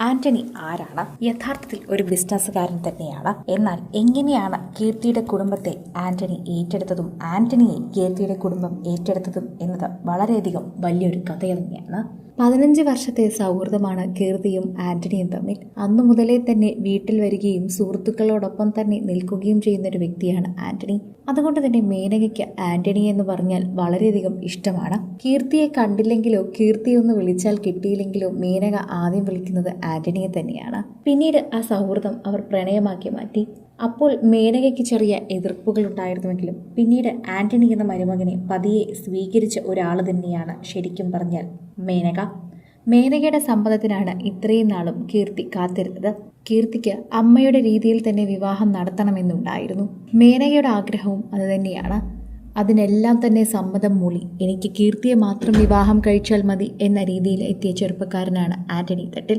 ആന്റണി ആരാണ്? യഥാർത്ഥത്തിൽ ഒരു ബിസിനസ്സുകാരൻ തന്നെയാണ്. എന്നാൽ എങ്ങനെയാണ് കീർത്തിയുടെ കുടുംബത്തെ ആന്റണി ഏറ്റെടുത്തതും ആന്റണിയെ കീർത്തിയുടെ കുടുംബം ഏറ്റെടുത്തതും എന്നത് വളരെയധികം വലിയൊരു കഥ തന്നെയാണ്. പതിനഞ്ച് വർഷത്തെ സൗഹൃദമാണ് കീർത്തിയും ആന്റണിയും തമ്മിൽ. അന്നു മുതലേ തന്നെ വീട്ടിൽ വരികയും സുഹൃത്തുക്കളോടൊപ്പം തന്നെ നിൽക്കുകയും ചെയ്യുന്ന ഒരു വ്യക്തിയാണ് ആന്റണി. അതുകൊണ്ട് തന്നെ മേനകയ്ക്ക് ആന്റണി എന്ന് പറഞ്ഞാൽ വളരെയധികം ഇഷ്ടമാണ്. കീർത്തിയെ കണ്ടില്ലെങ്കിലോ കീർത്തി ഒന്ന് വിളിച്ചാൽ കിട്ടിയില്ലെങ്കിലോ മേനക ആദ്യം വിളിക്കുന്നത് ആന്റണിയെ തന്നെയാണ്. പിന്നീട് ആ സൗഹൃദം അവർ പ്രണയമാക്കി മാറ്റി. അപ്പോൾ മേനകയ്ക്ക് ചെറിയ എതിർപ്പുകൾ ഉണ്ടായിരുന്നുവെങ്കിലും പിന്നീട് ആന്റണി എന്ന മരുമകനെ പതിയെ സ്വീകരിച്ച ഒരാൾ തന്നെയാണ് ശരിക്കും പറഞ്ഞാൽ മേനക. മേനകയുടെ സമ്മതത്തിനാണ് ഇത്രയും നാളും കീർത്തി കാത്തിരുന്നത്. കീർത്തിക്ക് അമ്മയുടെ രീതിയിൽ തന്നെ വിവാഹം നടത്തണമെന്നുണ്ടായിരുന്നു. മേനകയുടെ ആഗ്രഹവും അതുതന്നെയാണ് അതിനെല്ലാം തന്നെ സമ്മതം മൂളി എനിക്ക് കീർത്തിയെ മാത്രം വിവാഹം കഴിച്ചാൽ മതി എന്ന രീതിയിൽ എത്തിയ ചെറുപ്പക്കാരനാണ് ആന്റണി തട്ടിൽ.